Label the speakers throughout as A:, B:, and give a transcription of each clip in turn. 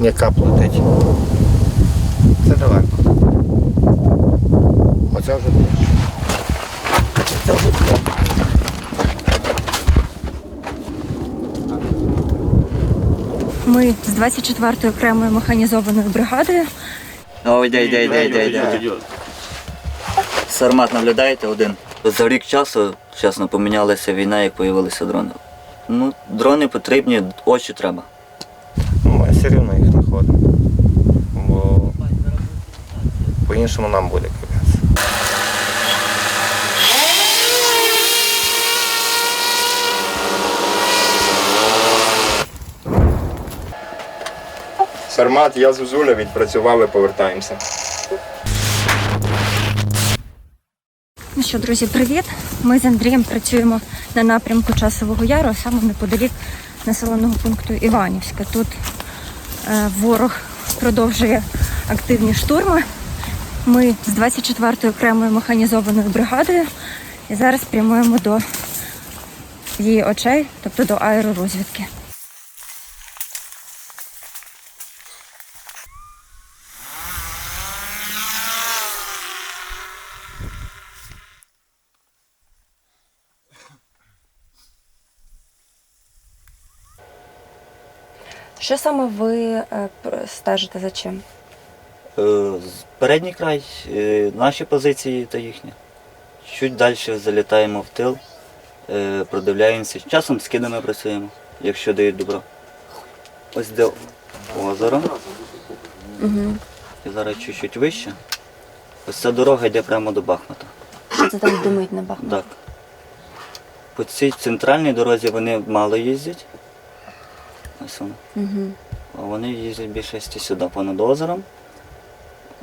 A: яка платить. Це далеко. Оце вже ближче. Це вже ближче.
B: Ми з 24-ї окремої механізованої бригади.
C: О, йде, йде, йде, йде, йде. Сармат наглядаєте один. За рік часу, чесно, помінялася війна, як з'явилися дрони. Ну, дрони потрібні, очі треба.
A: Ну, Ми все рівно їх знаходимо. Бо по-іншому нам буде капець.
D: Сармат, я Зузуля, відпрацювали, повертаємося.
B: Ну що, друзі, привіт! Ми з Андрієм працюємо на напрямку Часового Яру, а саме неподалік населеного пункту Іванівська. Тут е, ворог продовжує активні штурми. Ми з 24-ї окремої механізованої бригадою і зараз прямуємо до її очей, тобто до аеророзвідки. Що саме ви е, стежите за чим?
C: Е, Передній край, е, наші позиції та їхні. Чуть далі залітаємо в тил, е, продивляємося. Часом з кидами працюємо, якщо дають добро. Ось де озеро.
B: Угу.
C: І зараз чуть-чуть вище. Ось ця дорога йде прямо до Бахмута.
B: Це там думають на Бахмут?
C: Так. По цій центральній дорозі вони мало їздять. Ось воно.
B: Угу.
C: А вони їздять більшості сюди, понад озером.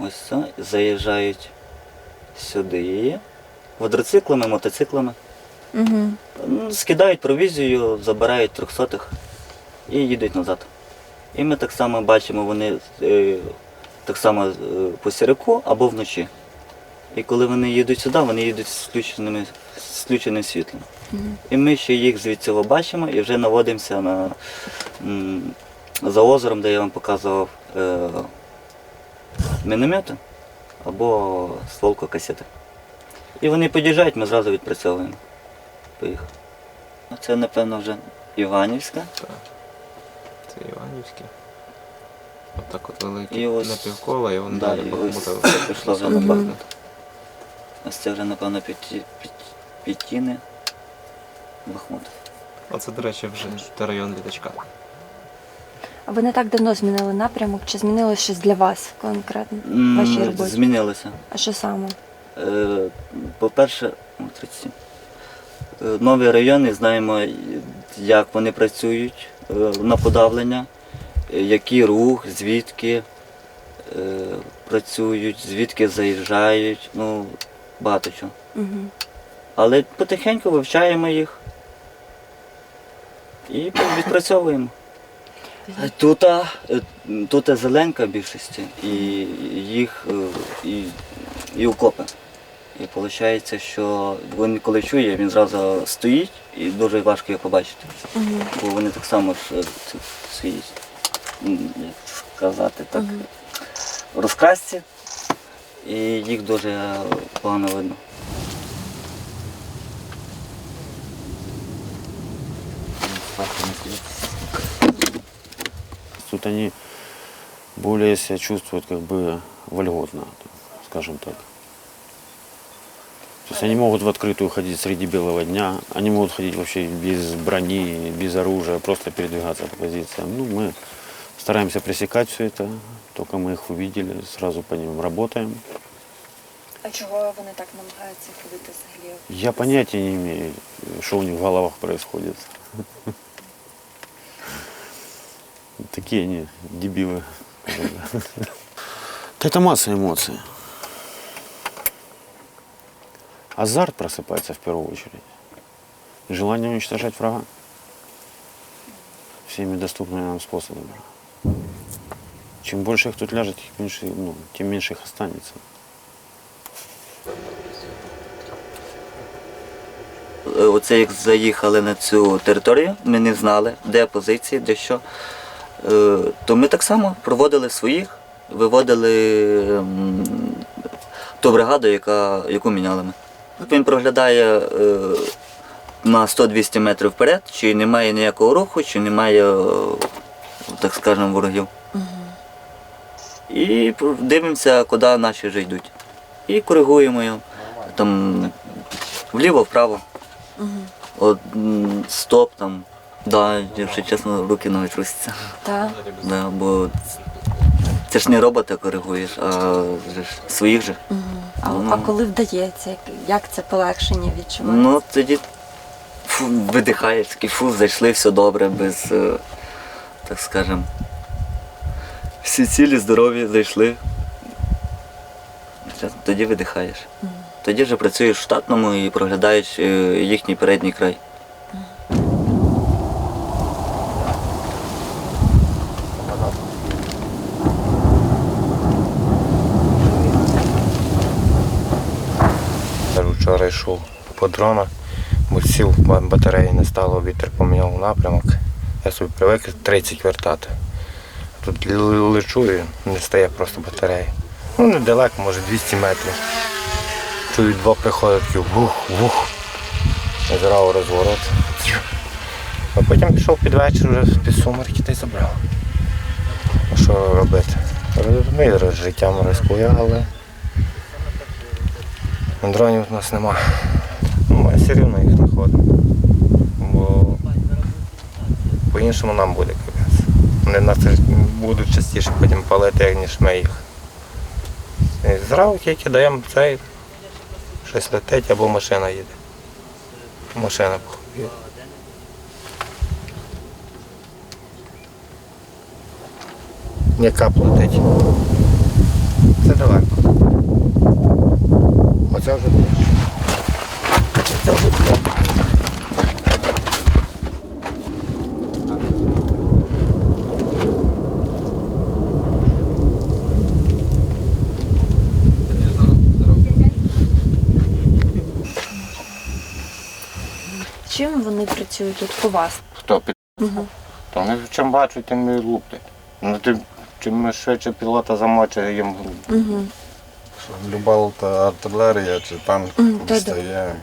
C: Ось це. Заїжджають сюди. Квадроциклами, мотоциклами.
B: Угу.
C: Скидають провізію, забирають трьохсотих і їдуть назад. І ми так само бачимо, вони е, так само е, по сіряку або вночі. І коли вони їдуть сюди, вони їдуть з включеними, з включеним світлом. І ми ще їх звідси бачимо і вже наводимося на, за озером, де я вам показував міномети або стволку касети. І вони під'їжджають, ми зразу відпрацьовуємо. Поїхали. Ну, Це, напевно, вже Іванівська. Так.
D: Це Іванівське. Отак от велике
C: ось-
D: напівколо, і воно
C: Да,
D: далі Бахмута.
C: пішло вже на. Бахмут. Ось це вже, напевно, п'ятіни Бахмут.
D: Оце, до речі, вже район літачка.
B: А ви не так давно змінили напрямок? Чи змінилось щось для вас конкретно в вашій роботі?
C: Змінилося.
B: А що саме?
C: Е, По-перше, Е, нові райони знаємо, як вони працюють е, на подавлення, е, який рух, звідки е, працюють, звідки заїжджають, ну, багато чого.
B: Угу.
C: Але потихеньку вивчаємо їх і відпрацьовуємо. Тут, е, тут зеленка більшості, і їх е, і, і окопи. І виходить, що він коли чує, він зразу стоїть і дуже важко його побачити.
B: Угу.
C: Бо вони так само ж е, свої, м, як сказати так,
B: Мгм.
C: розкрасці, і їх дуже погано видно.
E: Тут они более себя чувствуют как бы вольготно, скажем так. То есть они могут в открытую ходить среди белого дня, они могут ходить вообще без брони, без оружия, просто передвигаться по позициям. Ну, мы стараемся пресекать все это, только мы их увидели, сразу по ним работаем.
B: А чого вони так намагаються ходити взагалі?
E: Я понятия не имею, что у них в головах происходит. Такие они дебилы. Да Это масса эмоций. Азарт просыпается в первую очередь. И желание уничтожать врага. Всеми доступными нам способами. Чем больше их тут ляжет, тем меньше, ну, тем меньше их останется.
C: Е, Оце як заїхали на цю територію, ми не знали, де позиції, де що. е, то ми так само проводили своїх, виводили ту бригаду, яка, яку міняли ми. Він проглядає е, на 100-200 метрів вперед, чи немає ніякого руху, чи немає, е, так скажемо, ворогів. І дивимося, куди наші вже йдуть. І коригуємо його. Там вліво, вправо. От, стоп там. Да, якщо чесно, руки ноги трусяться.
B: Так.
C: Да, бо це ж не робота коригуєш, а ж своїх же.
B: А,
C: Ну.
B: а коли вдається, як, як це полегшення відчувається?
C: Ну тоді фу, видихаєш, такий фу, зайшли, все добре, без, е, так скажем, всі цілі, здорові, зайшли. Тоді видихаєш. Тоді вже працюєш в штатному і проглядаєш е, їхній передній край.
A: Вчора йшов по дрона, бо сів батареї не стало, вітер поміняв напрямок. Я собі привик 30 вертати. Тут лечу і не стає просто батареї. Ну, недалеко, може 200 метрів. Чую, два приходять, вух, вух. Зразу розворот. А потім пішов під вечір вже під сумерки та й забрав. А що робити? Розумію, життям рискує, але дронів у нас нема. Ну, Ми все рівно їх знаходимо. Бо по-іншому нам буде капець. Вони нас будуть частіше потім палити, ніж ми їх. І Зразу тільки даємо цей, щось летить або машина їде. Машина походить. Яка платить. Це далеко. Оце вже ближче. Це вже ближче.
B: Чим вони працюють тут у вас?
A: Хто під? То вони чим бачать, тим і луплять. Ну ти чим швидше пілота замочить, їм
B: Угу.
F: Люба артилерія чи танк
B: та-да.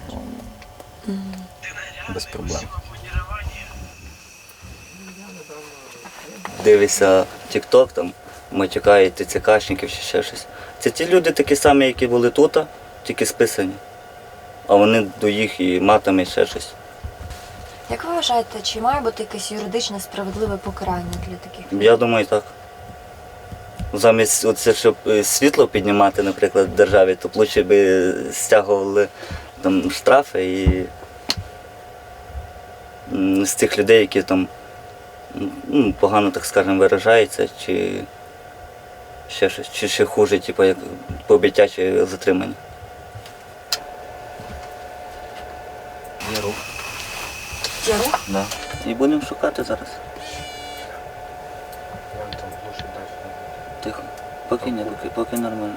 F: без проблем.
C: Дивишся TikTok, там матюкають ТЦКшників чи ще щось. Це ті люди такі самі, які були тут, тільки списані. А вони до їх і матами і ще щось.
B: Як ви вважаєте, чи має бути якесь юридичне справедливе покарання для таких?
C: Я думаю, так. Замість оце, щоб е, світло піднімати, наприклад, в державі, то б би стягували там штрафи і з тих людей, які там ну, погано, так скажемо, виражаються, чи ще щось, чи ще хуже, типу, як побиття чи затримання. Рух.
B: Є?
C: Да. І будемо шукати зараз. Поки ні, поки, поки нормально.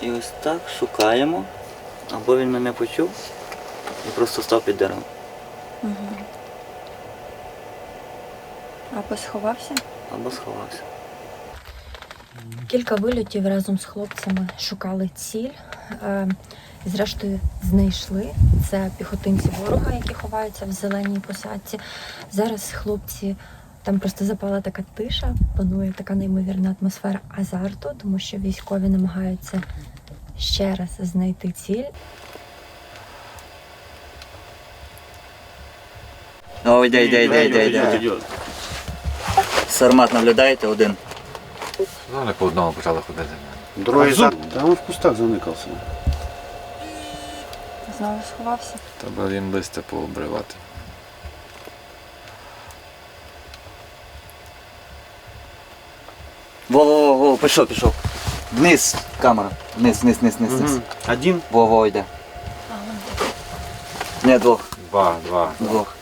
C: І ось так шукаємо. Або він мене почув і просто став під деревом.
B: Або сховався?
C: Або сховався.
B: Кілька вильотів разом з хлопцями шукали ціль. Зрештою, знайшли. Це піхотинці ворога, які ховаються в зеленій посадці. Зараз хлопці там просто запала така тиша, панує така неймовірна атмосфера азарту, тому що військові намагаються ще раз знайти ціль.
C: О, йде, йде, йде, йде, йде. Сармат наблюдаєте один.
G: Вони по одному почали ходити.
A: Другий за
H: он в кустах заникався.
B: Знову сховався.
G: Треба їм листя пообривати.
C: Во-во-во, пішов, пішов. Вниз камера. Вниз, вниз, вниз, вниз, вниз.
H: Один?
C: Во-во, йде. Ні, двох.
G: Два, два.
C: Двох.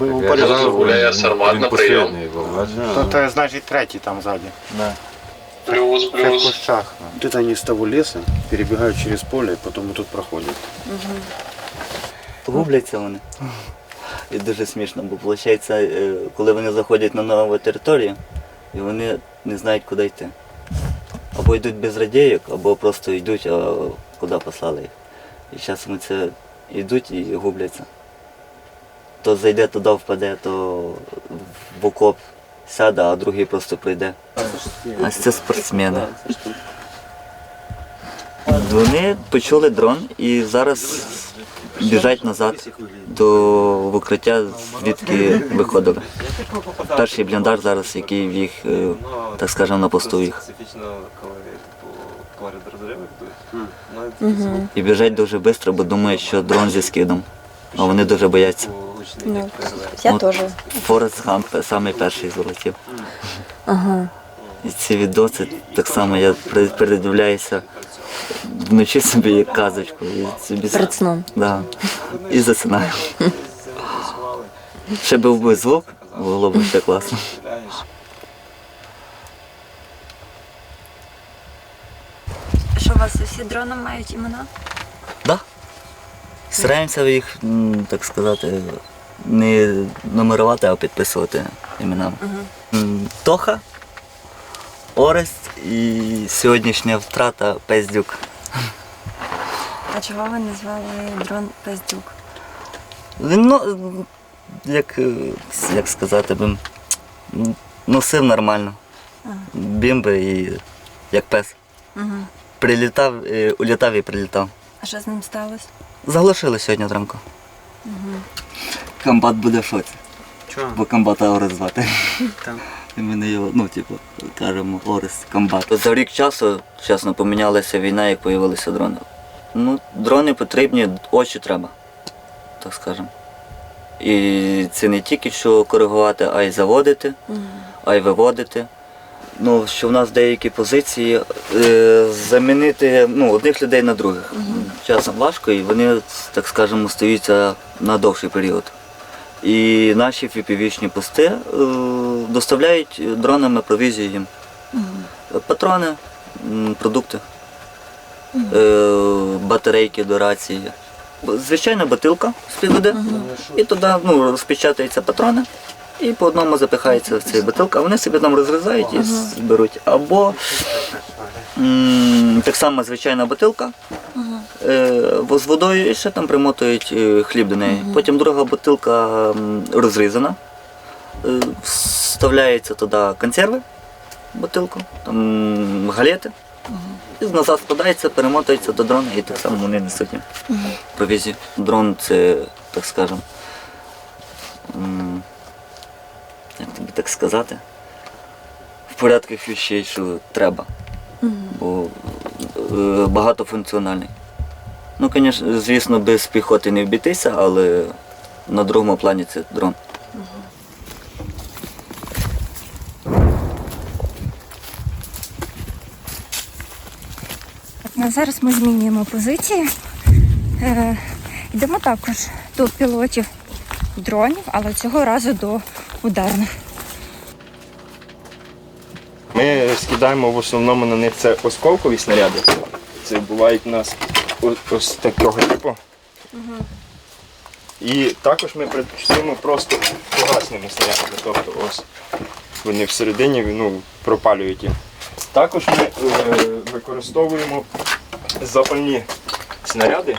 G: Я казав, гуляє сармат на прийом.
A: То, то значить третій там ззаді.
C: Да.
A: Плюс, плюс. Це в кущах.
H: Вот это они с того леса перебегают через поле, и потом тут проходят.
C: губляться вони. І дуже смішно, бо виходить, е, коли вони заходять на нову територію, і вони не знають, куди йти. Або йдуть без радійок, або просто йдуть, а куди послали їх. І зараз вони це йдуть і губляться. То зайде туди, впаде, то в окоп сяде, а другий просто прийде. А це спортсмени. Вони почули дрон і зараз біжать назад до в укриття, звідки виходили. Перший бліндаж зараз, який в їх, е, так скажемо, на посту їх. І біжать дуже швидко, бо думають, що дрон зі скидом. А вони дуже бояться.
D: Ну,
B: Я
C: От
B: теж.
C: Форест Гамп самий перший залетів.
B: Ага.
C: І ці відоси так само я передивляюся вночі собі як казочку. І собі...
B: Перед сном.
C: Да. І засинаю. Ще був би звук, було б ще класно.
B: Що у вас усі дрони мають імена?
C: Да. Стараємося їх, так сказати, не нумерувати, а підписувати іменами. М, Тоха, Орест і сьогоднішня втрата Пездюк.
B: А чого ви назвали дрон Пездюк?
C: Він, ну, як, е, як сказати, би, м, носив нормально. Бімби і як пес.
B: Угу.
C: Прилітав, е, улітав і прилітав.
B: А що з ним сталося?
C: Заглушили сьогодні зранку. Комбат буде в шоці.
D: Чого?
C: Бо комбата Орест звати.
D: Так.
C: І ми не його, ну, типу, кажемо Орест комбат. За рік часу, чесно, помінялася війна, як з'явилися дрони. Ну, дрони потрібні, очі треба, так скажемо. І це не тільки що коригувати, а й заводити, а й виводити. Ну, що в нас деякі позиції е, замінити ну, одних людей на других. Часом важко, і вони, так скажемо, стаються на довший період. І наші фіпівічні пости е, доставляють дронами провізію їм. Патрони, продукти, е, батарейки до рації. Звичайна бутилка з-під води. І туди ну, розпечатаються патрони. І по одному запихається в цей бутилка, а вони собі там розрізають і беруть. Або м, так само звичайна бутилка з водою і ще там примотують е, хліб до неї. Потім друга бутилка розрізана, е, вставляється туди консерви, бутилку, там галети. І назад складається, перемотується до дрона і так само вони несуть провізію. Дрон це, так скажемо, як тобі так сказати, в порядку вещей, що треба. Бо е, багатофункціональний. Ну, звісно, звісно, без піхоти не вбітися, але на другому плані це дрон.
B: Ну, зараз ми змінюємо позиції. Е, йдемо також до пілотів дронів, але цього разу до ударних.
D: Ми скидаємо в основному на них це осколкові снаряди. Це бувають у нас ось такого типу. І також ми працюємо просто погасними снарядами. Тобто ось вони всередині ну, пропалюють їх. Також ми е, використовуємо запальні снаряди.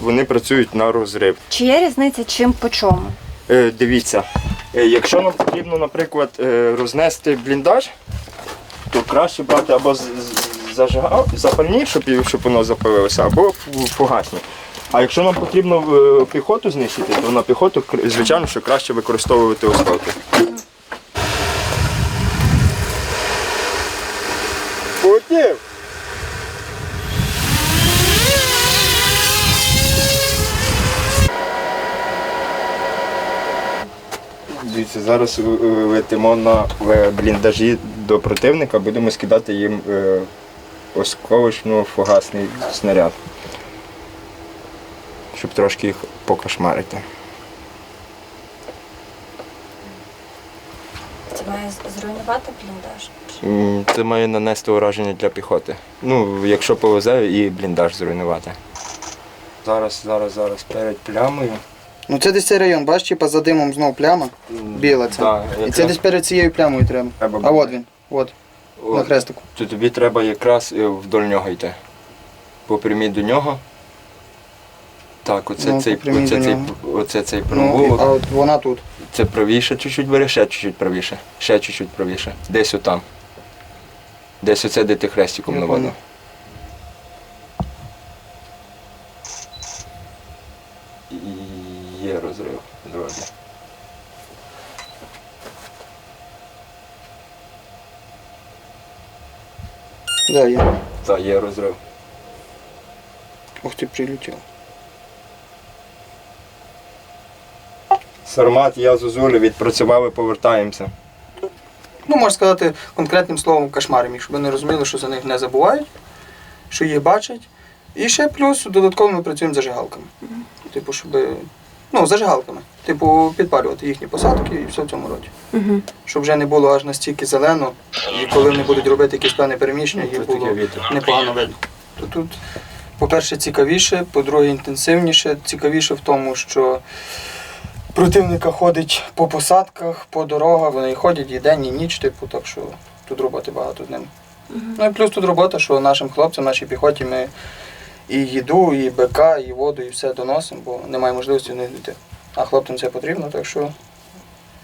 D: Вони працюють на розрив.
B: Чи є різниця чим по чому?
D: Е, дивіться, е, якщо нам потрібно, наприклад, е, рознести бліндаж, то краще брати або з- з- зажигав, запальні, щоб, щоб воно запалилося, або фугасні. А якщо нам потрібно е, піхоту знищити, то на піхоту, звичайно, що краще використовувати осколки. Полетів! Дивіться, зараз летимо на бліндажі до противника, будемо скидати їм е, осколочно-фугасний снаряд. Щоб трошки їх покошмарити.
B: Це має зруйнувати бліндаж.
D: Це має нанести ураження для піхоти. Ну, якщо повезе, і бліндаж зруйнувати. Зараз, зараз, зараз перед плямою.
H: Ну це десь цей район, бачиш, типа за димом знов пляма. Біла ця.
D: Да,
H: І це десь перед цією плямою треба.
D: Треба
H: А от він. От, на хрестику.
D: То тобі треба якраз е, вдоль нього йти. По прямій до нього. Так, оце
H: Ну,
D: цей, оце, цей, оце цей
H: Ну, а от вона тут.
D: Це правіше чуть-чуть бери, ще чуть-чуть правіше. Ще чуть-чуть правіше. Десь отам. Десь оце, де ти хрестиком наводив.
H: понял.
D: І є розрив. Вроді.
H: Да, є.
D: Так, є розрив.
H: Ух ти, прилетів.
D: Сармат, я Зозуля, відпрацювали, повертаємося.
H: Ну, можна сказати конкретним словом кошмаром, їх, щоб вони розуміли, що за них не забувають, що їх бачать. І ще плюс додатково ми працюємо з зажигалками. Типу, щоб. Ну, зажигалками. Типу, підпалювати їхні посадки і все в цьому роді. Щоб вже не було аж настільки зелено, і коли вони будуть робити якісь певне переміщення, їх було непогано видно. То тут, по-перше, цікавіше, по-друге, інтенсивніше. Цікавіше в тому, що противника ходить по посадках, по дорогах, вони ходять і день, і ніч, типу, так що тут роботи багато з ними. Ну і плюс тут робота, що нашим хлопцям, нашій піхоті ми і їду, і БК, і воду, і все доносимо, бо немає можливості в них дійти. А хлопцям це потрібно, так що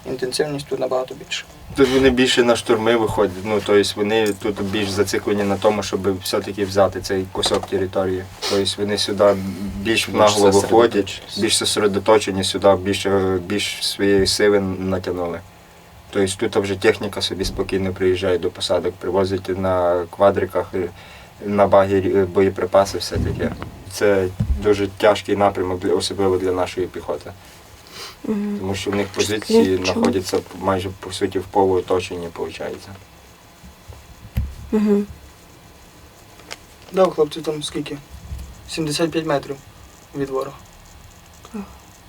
H: інтенсивність тут набагато більше.
D: Тут вони більше на штурми виходять. Ну, тобто вони тут більш зациклені на тому, щоб все-таки взяти цей кусок території. Тобто вони сюди більш нагло виходять, більш зосередоточені сюди, більше, більш своєї сили натягнули. Тобто тут вже техніка собі спокійно приїжджає до посадок, привозить на квадриках, на багері е, боєприпаси, все таке. Це дуже тяжкий напрямок, для- особливо для нашої піхоти. Тому що в них позиції знаходяться майже по суті в полуоточенні, виходить.
H: Да, у хлопців там скільки? 75 метрів від ворога.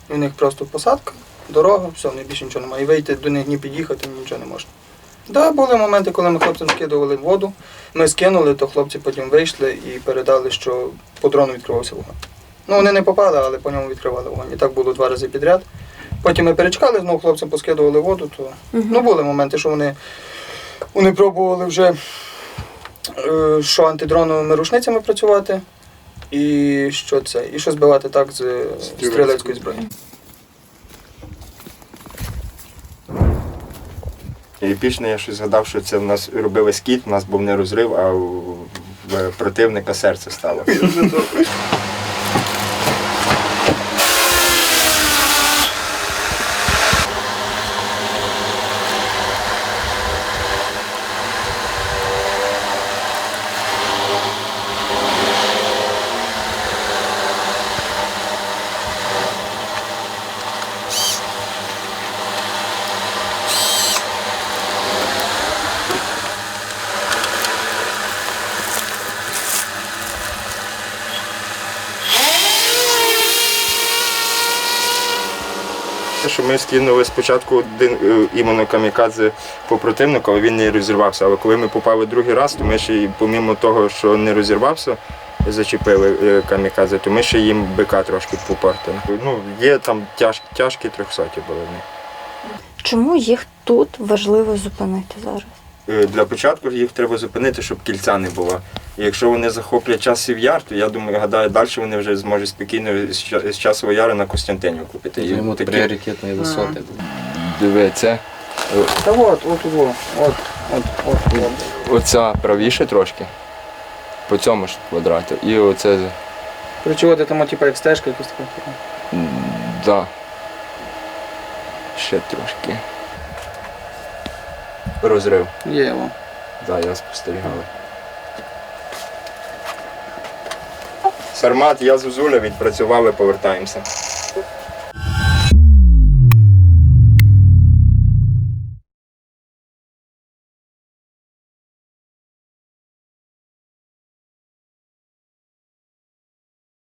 H: В них просто посадка, дорога, все, в них більше нічого немає. І вийти до них ні під'їхати, нічого не можна. Так, да, були моменти, коли ми хлопцям скидували воду. Ми скинули, то хлопці потім вийшли і передали, що по дрону відкривався вогонь. Ну, вони не попали, але по ньому відкривали вогонь. І так було два рази підряд. Потім ми перечекали, знову хлопцям поскидували воду, то ну, були моменти, що вони, вони пробували вже е, що антидроновими рушницями працювати, і що це, і що збивати так з стрілецької зброї.
D: І епічно я щось згадав, що це в нас робили скіт, у нас був не розрив, а в противника серце стало. Те, що ми скинули спочатку один е, іменно камікадзе по противнику, але він не розірвався. Але коли ми попали другий раз, то ми ще помімо того, що не розірвався, зачепили е, камікадзе, то ми ще їм бика трошки попортили. Ну, є там тяжкі, тяжкі трьохсоті були.
B: Чому їх тут важливо зупинити зараз?
D: Е, Для початку їх треба зупинити, щоб кільця не було. І якщо вони захоплять часів яр, то я думаю, гадаю, далі вони вже зможуть спокійно з ча- з часового яру на Костянтинівку піти. І
I: Ему
D: такі-
I: приоритетные высоты.
D: Диви, це
H: Та от, от, от, от, от, от, от.
D: оця правіше трошки. По цьому ж квадрату. І оце.
H: Причувати там, типу, як стежка, якась така. фігня.
D: Да. Ще трошки. Розрив.
H: Є о.
D: Так, я спостерігав. Сармат, я Зузуля відпрацювали, повертаємося.